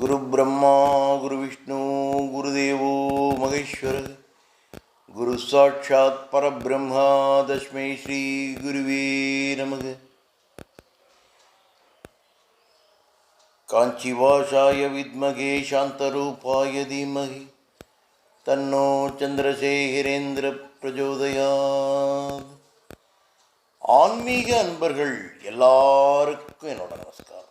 குரு பிரம்மா குரு விஷ்ணு குருதேவோ மகேஸ்வர. குரு சாட்சாத் பரபிரம்மா தஸ்மை ஸ்ரீ குருவே நமக. காஞ்சிவாசாய வித்மகே சாந்தரூபாய தீமகி. தன்னோ சந்திரசேகரேந்திர பிரஜோதயாத். ஆன்மீக அன்பர்கள் எல்லாருக்கும் என்னோட நமஸ்காரம்.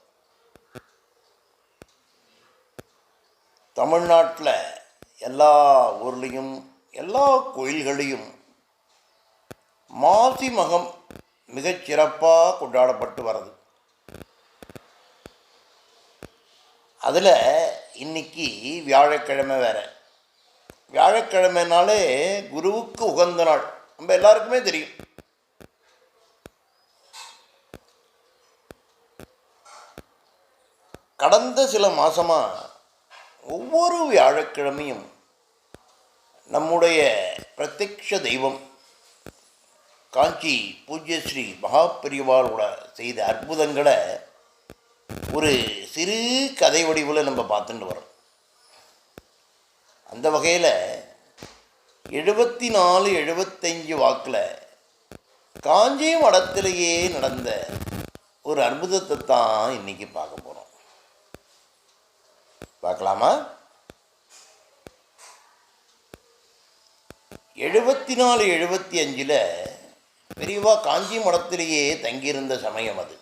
தமிழ்நாட்டில் எல்லா ஊர்லேயும் எல்லா கோயில்களையும் மாசி மகம் மிகச் சிறப்பாக கொண்டாடப்பட்டு வருது அதில் இன்னைக்கு வியாழக்கிழமை வேற. வியாழக்கிழமைனாலே குருவுக்கு உகந்த நாள். நம்ம எல்லாருக்குமே தெரியும். கடந்த சில மாதமாக ஒவ்வொரு வியாழக்கிழமையும் நம்முடைய பிரத்யக்ஷ தெய்வம் காஞ்சி பூஜ்யஸ்ரீ மகாபெரிவாளோட செய்த அற்புதங்களை ஒரு சிறு கதை வடிவில் நம்ம பார்த்துட்டு வரோம். அந்த வகையில் எழுபத்தி நாலு எழுபத்தஞ்சு வாக்கில் காஞ்சி மடத்திலேயே நடந்த ஒரு அற்புதத்தை தான் இன்னைக்கு பார்க்க பார்க்கலாமா? எழுபத்தி நாலு எழுபத்தி அஞ்சில் பெரியவா காஞ்சி மடத்திலேயே தங்கியிருந்த சமயம் அது.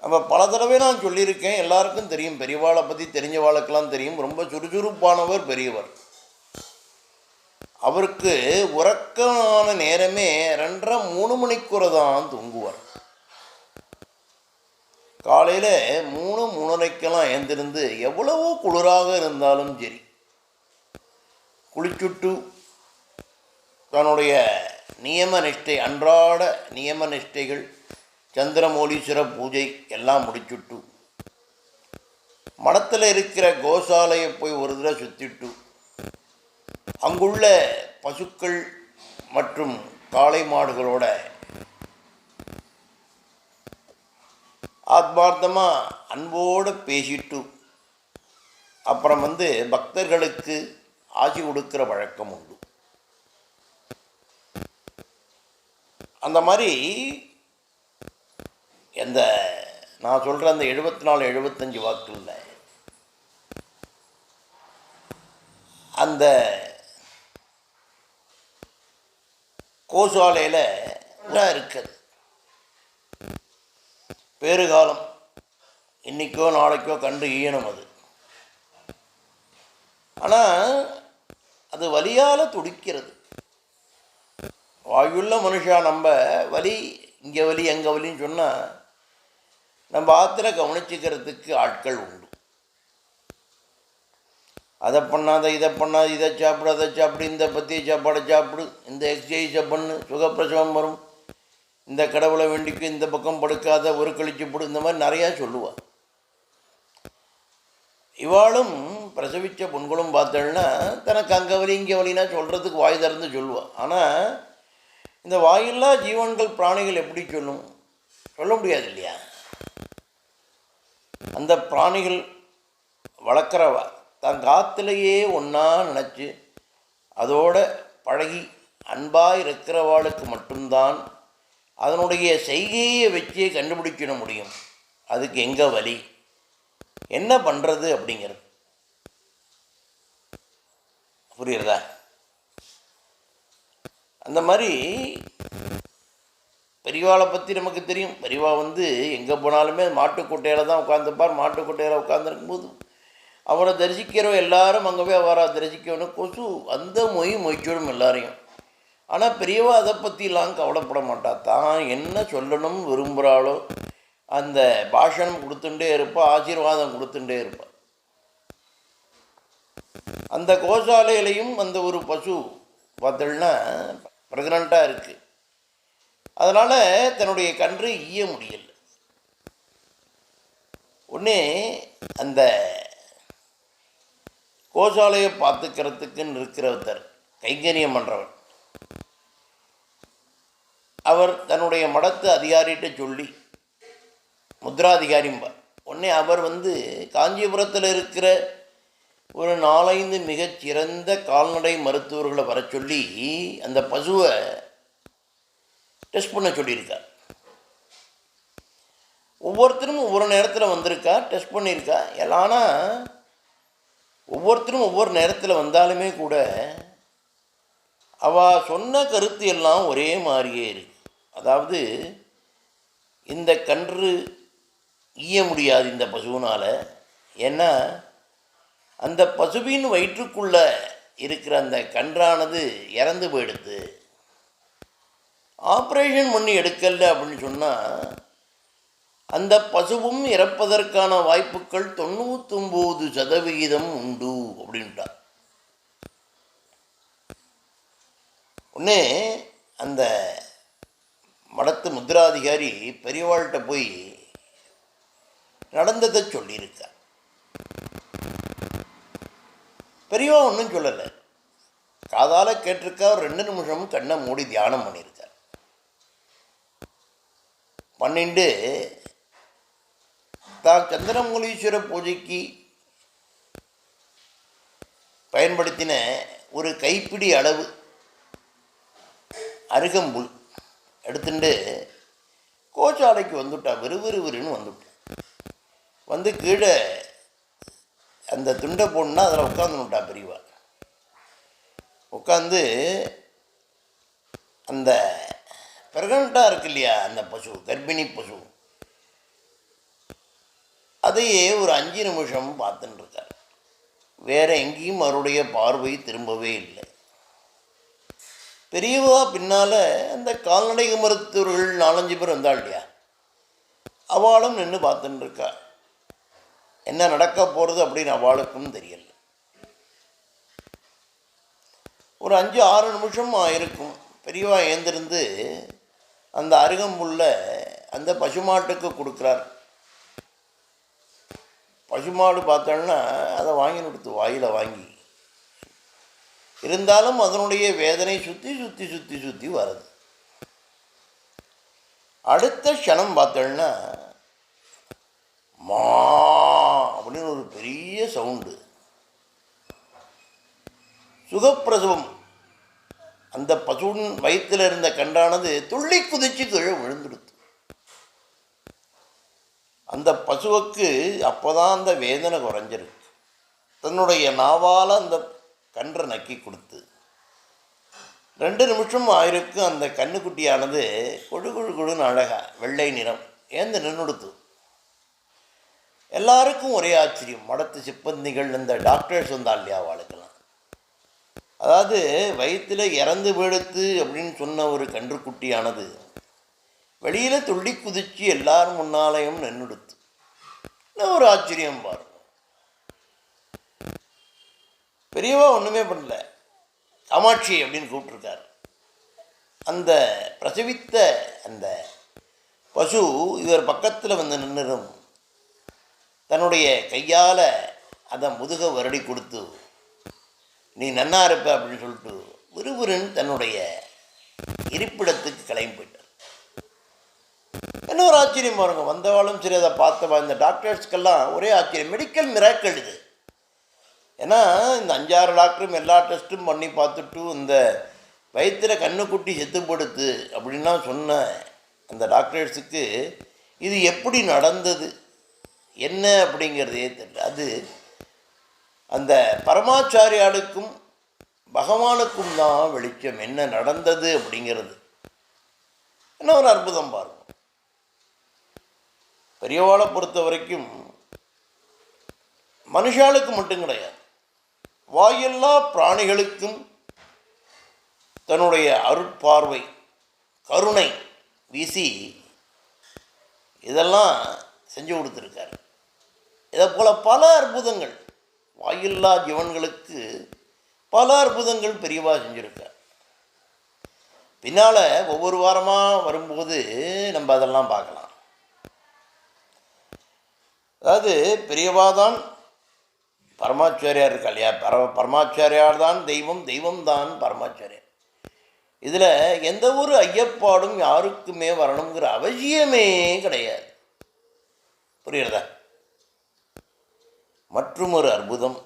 நம்ம பல தடவை நான் சொல்லியிருக்கேன் எல்லாருக்கும் தெரியும் பெரியவாளை பற்றி தெரிஞ்சவாளுக்கெல்லாம் தெரியும் ரொம்ப சுறுசுறுப்பானவர் பெரியவர். அவருக்கு உறக்கமான நேரமே ரெண்டரை மூணு மணிக்குறை தான் தூங்குவார். காலையில் மூணு மூணரைக்கெல்லாம் எழுந்திருந்து எவ்வளவோ குளிராக இருந்தாலும் சரி குளிச்சுட்டு தன்னுடைய நியம நிஷ்டை அன்றாட நியம நிஷ்டைகள் சந்திரமௌலீஸ்வர பூஜை எல்லாம் முடிச்சுட்டு மடத்தில் இருக்கிற கோசாலையை போய் ஒரு தடவை சுற்றிட்டு அங்குள்ள பசுக்கள் மற்றும் காளை மாடுகளோட ஆத்மார்த்தமாக அன்போடு பேசிட்டு அப்புறம் வந்து பக்தர்களுக்கு ஆசி கொடுக்குற வழக்கம் உண்டு. அந்த மாதிரி எந்த நான் சொல்கிற அந்த எழுபத்தி நாலு எழுபத்தஞ்சு வாக்கில் அந்த கோசாலையில் இருக்குது. பேறுகாலம். இன்றைக்கோ நாளைக்கோ கண்டு ஈயணும் அது. ஆனால் அது வலியால் துடிக்கிறது. வாயுள்ள மனுஷா நம்ம வலி இங்கே வலி எங்கே வலின்னு சொன்னால் நம்ம ஆத்திர கவனிச்சுக்கிறதுக்கு ஆட்கள் உண்டு. அதை பண்ணாத இதை பண்ணாத இதை சாப்பிடு அதை சாப்பிடு இந்த பற்றிய சாப்பாடை சாப்பிடு இந்த எக்ஸசைஸை பண்ணு சுகப்பிரசவம் வரும். இந்த கடவுளை வேண்டிக்கு இந்த பக்கம் படுக்காத ஒரு கழிச்சு போடு இந்த மாதிரி நிறையா சொல்லுவாள் இவாளும் பிரசவித்த பொண்களும் பார்த்தேன்னா தனக்கு அங்கே வலி இங்கே வலினா சொல்கிறதுக்கு வாய் திறந்து சொல்லுவாள் ஆனால் இந்த வாயில்லா ஜீவன்கள் பிராணிகள் எப்படி சொல்லும்? சொல்ல முடியாது இல்லையா? அந்த பிராணிகள் வளர்க்குறவ தான் காத்துலேயே ஒன்றா நினச்சி அதோட பழகி அன்பாக இருக்கிறவாளுக்கு மட்டும்தான் அதனுடைய செய்கையை வச்சே கண்டுபிடிச்சிட முடியும். அதுக்கு எங்கே வழி? என்ன பண்ணுறது அப்படிங்கிறது. புரியுறதா? அந்த மாதிரி பெரியவாளை பற்றி நமக்கு தெரியும். பெரியவா வந்து எங்கே போனாலுமே மாட்டுக்கொட்டையில் தான் உட்காந்துப்பார் மாட்டுக்கொட்டையில் உட்காந்துருக்கும்போது அவரை தரிசிக்கிறோம் எல்லாரும் அங்கே போய் அவரை தரிசிக்கணும். கொசு அந்த மொய் மொய்ச்சிடும் எல்லாரையும். ஆனால் பெரியவா அதை பற்றிலாம் கவலைப்பட மாட்டா. தான் என்ன சொல்லணும் விரும்புகிறாளோ அந்த பாஷணம் கொடுத்துட்டே இருப்பா ஆசீர்வாதம் கொடுத்துட்டே இருப்பா. அந்த கோசாலையிலையும் அந்த ஒரு பசு பார்த்தோம்னா ப்ரெக்னண்ட்டாக இருக்குது அதனால் தன்னுடைய கன்று ஈய முடியல. உடனே அந்த கோசாலையை பார்த்துக்கிறதுக்குன்னு இருக்கிறவர் ஒருத்தர் கைங்கரியம் பண்ணுறவர் அவர் தன்னுடைய மடத்து அதிகாரிகிட்ட சொல்லி முத்ராதிகாரிம்பார் உடனே அவர் வந்து காஞ்சிபுரத்தில் இருக்கிற ஒரு நாலைந்து மிகச்சிறந்த கால்நடை மருத்துவர்களை வர சொல்லி அந்த பசுவை டெஸ்ட் பண்ண சொல்லியிருக்கார். ஒவ்வொருத்தரும் ஒவ்வொரு நேரத்தில் வந்திருக்கா டெஸ்ட் பண்ணியிருக்கா. எல்லாம்னா ஒவ்வொருத்தரும் ஒவ்வொரு நேரத்தில் வந்தாலுமே கூட அவள் சொன்ன கருத்து எல்லாம் ஒரே மாதிரியே இருக்கு. அதாவது இந்த கன்று ஈய முடியாது இந்த பசுவினால். ஏன்னா அந்த பசுவின் வயிற்றுக்குள்ளே இருக்கிற அந்த கன்றானது இறந்து போயிடுது. ஆப்ரேஷன் பண்ணி எடுக்கல அப்படின்னு சொன்னால் அந்த பசுவும் இறப்பதற்கான வாய்ப்புகள் தொண்ணூத்தொம்பது சதவிகிதம் உண்டு அப்படின்ட்டார் உடனே அந்த மடத்து முத்ராதிகாரி பெரியவாள்கிட்ட போய் நடந்ததை சொல்லியிருக்கார். பெரியவா ஒன்றும் சொல்லலை. காதால் கேட்டிருக்கா ஒரு ரெண்டு நிமிஷம் கண்ணை மூடி தியானம் பண்ணியிருக்கார். பண்ணிண்டு தான் சந்திரமூலீஸ்வர பூஜைக்கு பயன்படுத்தின ஒரு கைப்பிடி அளவு அருகம்புல் எடுத்துட்டு கோச்சாலைக்கு வந்துட்டா விறுவிறுவிறுன்னு வந்துட்டா. வந்து கீழே அந்த துண்டை போடணுன்னா அதில் உட்காந்துனுட்டா பெரியவா. உட்காந்து அந்த பிரகனட்டாக இருக்கு இல்லையா அந்த பசு கர்ப்பிணி பசு. அதையே ஒரு அஞ்சு நிமிஷம் பார்த்துட்டுருக்கார் வேற எங்கேயும் அவருடைய பார்வை திரும்பவே இல்லை. பெரியவா பின்னால் அந்த கால்நடை மருத்துவர்கள் நாலஞ்சு பேர் வந்தாள் இல்லையா? அவளும் நின்று பார்த்துட்டு இருக்கா என்ன நடக்க போகிறது அப்படின்னு அவளுக்கும் தெரியல. ஒரு அஞ்சு ஆறு நிமிஷம் இருக்கும் பெரியவா ஏந்திருந்து அந்த அருகம்புல்ல அந்த பசுமாட்டுக்கு கொடுக்குறார். பசுமாடு பார்த்தோன்னா அதை வாங்கி கொடுத்து வாயில் வாங்கி இருந்தாலும் அதனுடைய வேதனை சுற்றி சுற்றி சுற்றி சுற்றி வருது அடுத்த க்ஷணம் பார்த்தோன்னா மா அப்படின்னு ஒரு பெரிய சவுண்டு சுகப்பிரசவம். அந்த பசுவின் வயிற்றில் இருந்த கன்றானது துள்ளி குதிச்சு கீழே விழுந்துடுது அந்த பசுவுக்கு அப்போதான் அந்த வேதனை குறைஞ்சிருக்கு. தன்னுடைய நாவால் அந்த கன்றை நக்கி கொடுத்து. ரெண்டு நிமிஷம் ஆயிருக்கும் அந்த கண்ணுக்குட்டியானது கொழு கொழு கொழுன்னு அழகா வெள்ளை நிறம். ஏந்து நின்றுடுத்து எல்லாருக்கும் ஒரே ஆச்சரியம். மடத்து சிப்பந்திகள் இந்த டாக்டர்ஸ் வந்தா இல்லையா அவளுக்கெல்லாம் அதாவது வயிற்றில் இறந்து போயிடுத்து அப்படின்னு சொன்ன ஒரு கன்றுக்குட்டியானது வெளியில் துள்ளி குதிச்சு எல்லாரும் முன்னாலையும் நின்றுடுத்து இன்னும் ஒரு ஆச்சரியம் பாரு. பெரியவா ஒன்றுமே பண்ணல. காமாட்சி அப்படின்னு கூப்பிட்ருக்கார் அந்த பிரசவித்த அந்த பசு இவர் பக்கத்தில் வந்து நின்றுடும் தன்னுடைய கையால் அதை முதுக வருடி கொடுத்து நீ நன்னா இருப்ப அப்படின்னு சொல்லிட்டு விறுவிறுன்னு தன்னுடைய இருப்பிடத்துக்கு கிளம்பி போயிட்டார். என்ன ஒரு ஆச்சரியம் பாருங்க. வந்தவாளும் சரி அதை பார்த்தவா இந்த டாக்டர்ஸ்க்கெல்லாம் ஒரே ஆச்சரியம். மெடிக்கல் மிராக்கள் இது. ஏன்னா இந்த அஞ்சாறு டாக்டரும் எல்லா டெஸ்ட்டும் பண்ணி பார்த்துட்டு இந்த வயிற்றில் கண்ணுக்குட்டி செத்துப்படுத்து அப்படின்லாம் சொன்ன அந்த டாக்டர்ஸுக்கு இது எப்படி நடந்தது? என்ன அப்படிங்கிறதே தெரியல. அது அந்த பரமாச்சாரியாளுக்கும் பகவானுக்கும் தான் வெளிச்சம். என்ன நடந்தது அப்படிங்கிறது. என்ன ஒரு அற்புதம் பாருங்க. பெரியவாளை பொறுத்த வரைக்கும் மனுஷாளுக்கு மட்டும் கிடையாது. வாயெல்லா பிராணிகளுக்கும் தன்னுடைய அருட்பார்வை கருணை வீசி இதெல்லாம் செஞ்சு கொடுத்துருக்காரு. இதை போல் பல அற்புதங்கள் வாயில்லா ஜீவன்களுக்கு பல அற்புதங்கள் பெரியவாக செஞ்சுருக்கார். பின்னால் ஒவ்வொரு வாரமாக வரும்போது நம்ம அதெல்லாம் பார்க்கலாம். அதாவது பெரியவா தான் பரமாச்சாரியார் இருக்கா இல்லையா? பர பரமாச்சாரியார் தான் தெய்வம் தெய்வம் தான் பரமாச்சாரியார். இதில் எந்த ஒரு ஐயப்பாடும் யாருக்குமே வரணுங்கிற அவசியமே கிடையாது. புரியுறதா மற்றும் ஒரு அற்புதம்.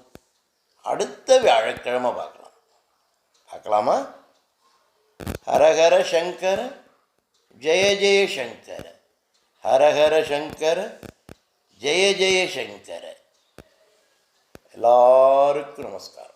அடுத்த வியாழக்கிழமை பார்க்கலாம். பார்க்கலாமா? ஹரஹர சங்கர ஜெய ஜெய சங்கர. ஹரஹர சங்கர ஜெய ஜெய சங்கர. எல்லாருக்கும் நமஸ்காரம்